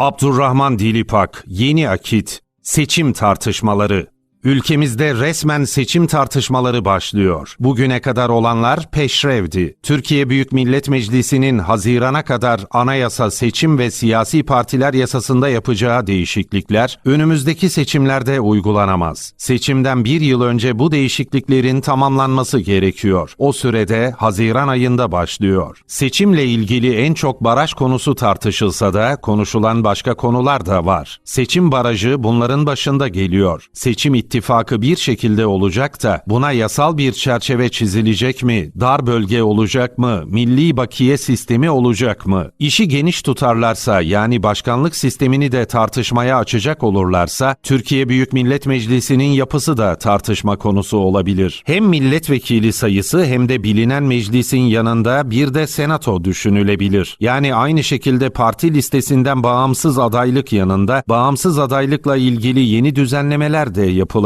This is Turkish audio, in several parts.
Abdurrahman Dilipak, Yeni Akit, Seçim Tartışmaları. Ülkemizde resmen seçim tartışmaları başlıyor. Bugüne kadar olanlar peşrevdi. Türkiye Büyük Millet Meclisi'nin Haziran'a kadar anayasa, seçim ve siyasi partiler yasasında yapacağı değişiklikler önümüzdeki seçimlerde uygulanamaz. Seçimden bir yıl önce bu değişikliklerin tamamlanması gerekiyor. O sürede Haziran ayında başlıyor. Seçimle ilgili en çok baraj konusu tartışılsa da konuşulan başka konular da var. Seçim barajı bunların başında geliyor. Seçim ittifakı bir şekilde olacak da buna yasal bir çerçeve çizilecek mi? Dar bölge olacak mı? Milli bakiye sistemi olacak mı? İşi geniş tutarlarsa yani başkanlık sistemini de tartışmaya açacak olurlarsa Türkiye Büyük Millet Meclisi'nin yapısı da tartışma konusu olabilir. Hem milletvekili sayısı hem de bilinen meclisin yanında bir de senato düşünülebilir. Yani aynı şekilde parti listesinden bağımsız adaylık yanında bağımsız adaylıkla ilgili yeni düzenlemeler de yapılabilir.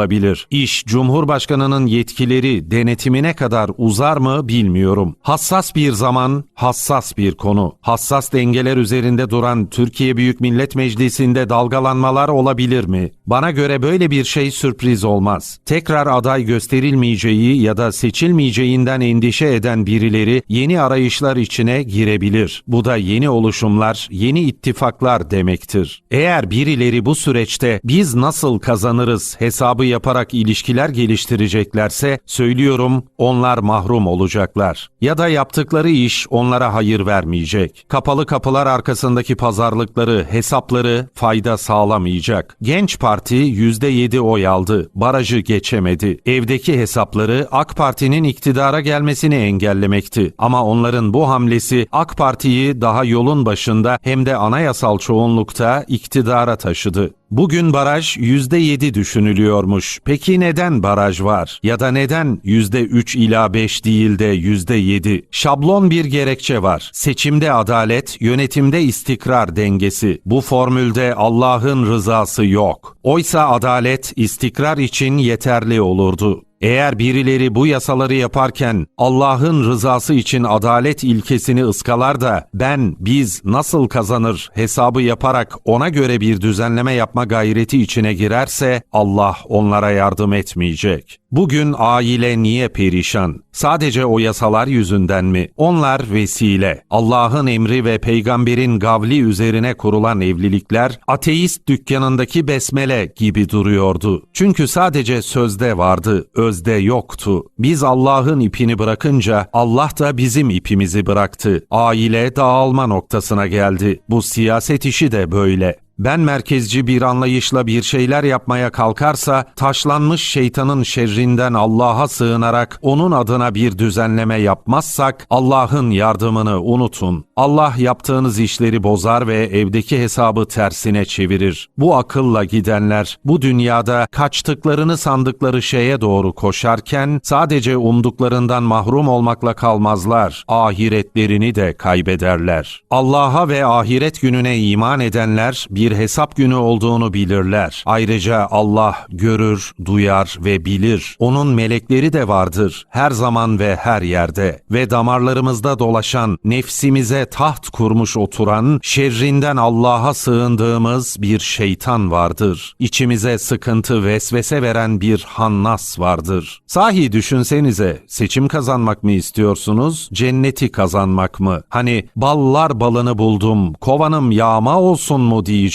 İş Cumhurbaşkanının yetkileri denetimine kadar uzar mı bilmiyorum. Hassas bir zaman, hassas bir konu. Hassas dengeler üzerinde duran Türkiye Büyük Millet Meclisi'nde dalgalanmalar olabilir mi? Bana göre böyle bir şey sürpriz olmaz. Tekrar aday gösterilmeyeceği ya da seçilmeyeceğinden endişe eden birileri yeni arayışlar içine girebilir. Bu da yeni oluşumlar, yeni ittifaklar demektir. Eğer birileri bu süreçte biz nasıl kazanırız hesabı yaparak ilişkiler geliştireceklerse söylüyorum onlar mahrum olacaklar. Ya da yaptıkları iş onlara hayır vermeyecek. Kapalı kapılar arkasındaki pazarlıkları, hesapları fayda sağlamayacak. Genç Parti %7 oy aldı. Barajı geçemedi. Evdeki hesapları AK Parti'nin iktidara gelmesini engellemekti. Ama onların bu hamlesi AK Parti'yi daha yolun başında hem de anayasal çoğunlukta iktidara taşıdı. Bugün baraj %7 düşünülüyormuş. Peki neden baraj var? Ya da neden %3 ila 5 değil de %7? Şablon bir gerekçe var. Seçimde adalet, yönetimde istikrar dengesi. Bu formülde Allah'ın rızası yok. Oysa adalet istikrar için yeterli olurdu. Eğer birileri bu yasaları yaparken Allah'ın rızası için adalet ilkesini ıskalar da ben biz nasıl kazanır hesabı yaparak ona göre bir düzenleme yapma gayreti içine girerse Allah onlara yardım etmeyecek. Bugün aile niye perişan? Sadece o yasalar yüzünden mi? Onlar vesile. Allah'ın emri ve peygamberin gavli üzerine kurulan evlilikler ateist dükkanındaki besmele gibi duruyordu. Çünkü sadece sözde vardı, özde yoktu. Biz Allah'ın ipini bırakınca Allah da bizim ipimizi bıraktı. Aile dağılma noktasına geldi. Bu siyaset işi de böyle. Ben merkezci bir anlayışla bir şeyler yapmaya kalkarsa taşlanmış şeytanın şerrinden Allah'a sığınarak onun adına bir düzenleme yapmazsak Allah'ın yardımını unutun. Allah yaptığınız işleri bozar ve evdeki hesabı tersine çevirir. Bu akılla gidenler bu dünyada kaçtıklarını sandıkları şeye doğru koşarken sadece umduklarından mahrum olmakla kalmazlar. Ahiretlerini de kaybederler. Allah'a ve ahiret gününe iman edenler bir hesap günü olduğunu bilirler. Ayrıca Allah görür, duyar ve bilir. Onun melekleri de vardır her zaman ve her yerde ve damarlarımızda dolaşan, nefsimize taht kurmuş oturan, şerrinden Allah'a sığındığımız bir şeytan vardır. İçimize sıkıntı vesvese veren bir hannas vardır. Sahi düşünsenize, seçim kazanmak mı istiyorsunuz, cenneti kazanmak mı? Hani ballar balını buldum, kovanım yağma olsun mu diyeceksiniz,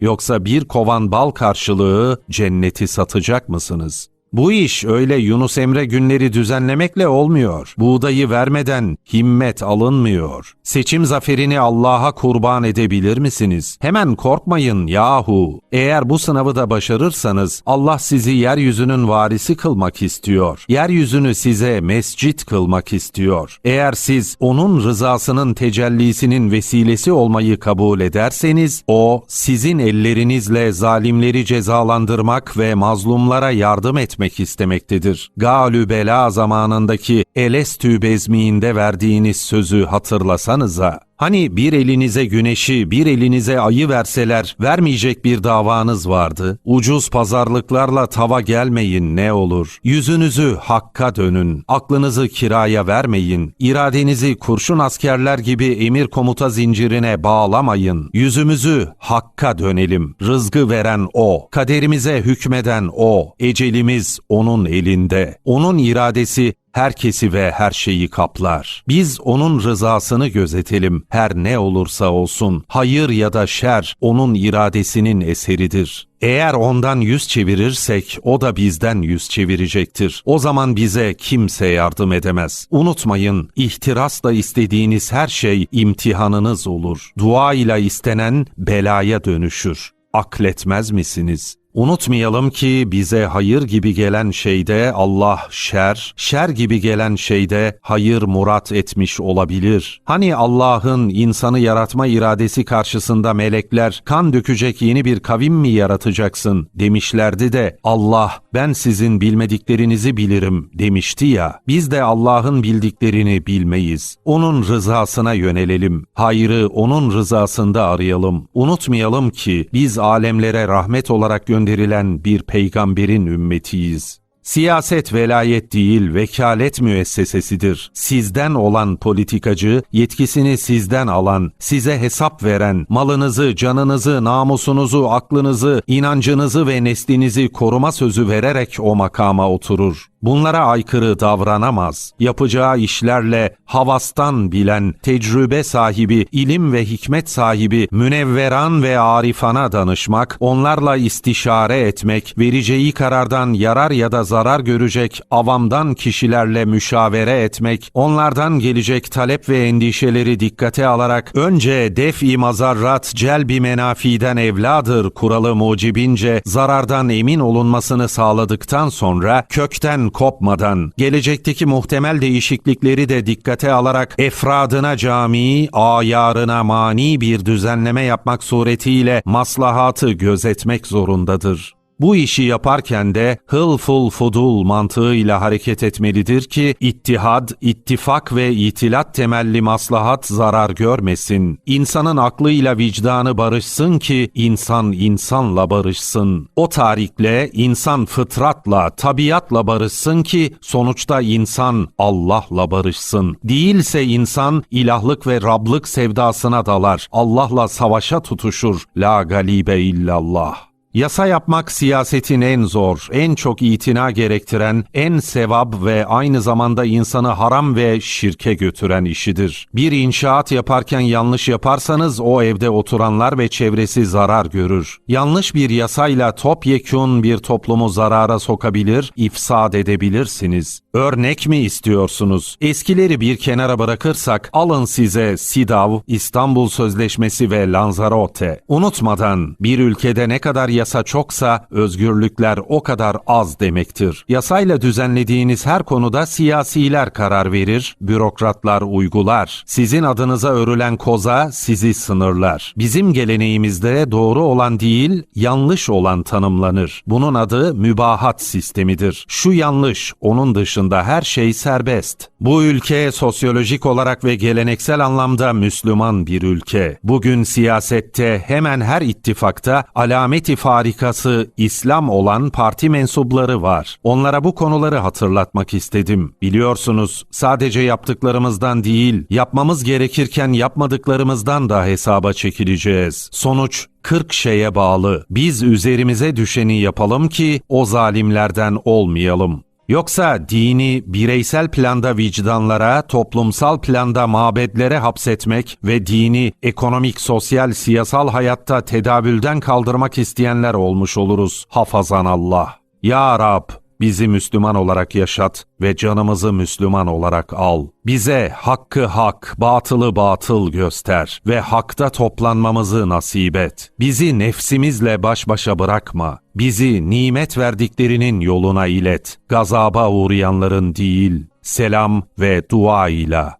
yoksa bir kovan bal karşılığı cenneti satacak mısınız? Bu iş öyle Yunus Emre günleri düzenlemekle olmuyor. Buğdayı vermeden himmet alınmıyor. Seçim zaferini Allah'a kurban edebilir misiniz? Hemen korkmayın yahu. Eğer bu sınavı da başarırsanız Allah sizi yeryüzünün varisi kılmak istiyor. Yeryüzünü size mescit kılmak istiyor. Eğer siz onun rızasının tecellisinin vesilesi olmayı kabul ederseniz o sizin ellerinizle zalimleri cezalandırmak ve mazlumlara yardım etmek istemektedir. Galü bela zamanındaki Elestü bezmiğinde verdiğiniz sözü hatırlasanıza. Hani bir elinize güneşi, bir elinize ayı verseler vermeyecek bir davanız vardı. Ucuz pazarlıklarla tava gelmeyin ne olur. Yüzünüzü hakka dönün. Aklınızı kiraya vermeyin. İradenizi kurşun askerler gibi emir komuta zincirine bağlamayın. Yüzümüzü hakka dönelim. Rızgı veren O, kaderimize hükmeden O, ecelimiz O'nun elinde. O'nun iradesi herkesi ve her şeyi kaplar. Biz onun rızasını gözetelim. Her ne olursa olsun, hayır ya da şer onun iradesinin eseridir. Eğer ondan yüz çevirirsek o da bizden yüz çevirecektir. O zaman bize kimse yardım edemez. Unutmayın, ihtirasla istediğiniz her şey imtihanınız olur. Dua ile istenen belaya dönüşür. Akletmez misiniz? Unutmayalım ki bize hayır gibi gelen şeyde Allah şer, şer gibi gelen şeyde hayır murat etmiş olabilir. Hani Allah'ın insanı yaratma iradesi karşısında melekler kan dökecek yeni bir kavim mi yaratacaksın demişlerdi de Allah ben sizin bilmediklerinizi bilirim demişti ya. Biz de Allah'ın bildiklerini bilmeyiz. Onun rızasına yönelelim. Hayrı onun rızasında arayalım. Unutmayalım ki biz alemlere rahmet olarak gönderilen bir peygamberin ümmetiyiz. Siyaset velayet değil, vekalet müessesesidir. Sizden olan politikacı, yetkisini sizden alan, size hesap veren, malınızı, canınızı, namusunuzu, aklınızı, inancınızı ve neslinizi koruma sözü vererek o makama oturur. Bunlara aykırı davranamaz. Yapacağı işlerle havastan bilen, tecrübe sahibi, ilim ve hikmet sahibi, münevveran ve arifana danışmak, onlarla istişare etmek, vereceği karardan yarar ya da zarar görecek avamdan kişilerle müşavere etmek, onlardan gelecek talep ve endişeleri dikkate alarak önce def-i mazarrat celbi menafiden evladır kuralı mucibince zarardan emin olunmasını sağladıktan sonra kökten kopmadan, gelecekteki muhtemel değişiklikleri de dikkate alarak efradına cami, ayarına mani bir düzenleme yapmak suretiyle maslahatı gözetmek zorundadır. Bu işi yaparken de hılful fudul mantığıyla hareket etmelidir ki ittihad, ittifak ve itilat temelli maslahat zarar görmesin. İnsanın aklıyla vicdanı barışsın ki insan insanla barışsın. O tarikle insan fıtratla, tabiatla barışsın ki sonuçta insan Allah'la barışsın. Değilse insan ilahlık ve rablık sevdasına dalar. Allah'la savaşa tutuşur. La galibe illallah. Yasa yapmak siyasetin en zor, en çok itina gerektiren, en sevap ve aynı zamanda insanı haram ve şirke götüren işidir. Bir inşaat yaparken yanlış yaparsanız o evde oturanlar ve çevresi zarar görür. Yanlış bir yasayla topyekun bir toplumu zarara sokabilir, ifsad edebilirsiniz. Örnek mi istiyorsunuz? Eskileri bir kenara bırakırsak alın size SİDAV, İstanbul Sözleşmesi ve Lanzarote. Unutmadan bir ülkede ne kadar yasa çoksa özgürlükler o kadar az demektir. Yasayla düzenlediğiniz her konuda siyasiler karar verir, bürokratlar uygular. Sizin adınıza örülen koza sizi sınırlar. Bizim geleneğimizde doğru olan değil, yanlış olan tanımlanır. Bunun adı mübahat sistemidir. Şu yanlış, onun dışında her şey serbest. Bu ülke sosyolojik olarak ve geleneksel anlamda Müslüman bir ülke. Bugün siyasette hemen her ittifakta alameti farikası İslam olan parti mensupları var. Onlara bu konuları hatırlatmak istedim. Biliyorsunuz sadece yaptıklarımızdan değil, yapmamız gerekirken yapmadıklarımızdan da hesaba çekileceğiz. Sonuç 40 şeye bağlı. Biz üzerimize düşeni yapalım ki o zalimlerden olmayalım. Yoksa dini bireysel planda vicdanlara, toplumsal planda mabedlere hapsetmek ve dini ekonomik, sosyal, siyasal hayatta tedavülden kaldırmak isteyenler olmuş oluruz. Hafazan Allah. Ya Rab, bizi Müslüman olarak yaşat ve canımızı Müslüman olarak al. Bize hakkı hak, batılı batıl göster ve hakta toplanmamızı nasip et. Bizi nefsimizle baş başa bırakma. Bizi nimet verdiklerinin yoluna ilet. Gazaba uğrayanların değil, selam ve dua ile.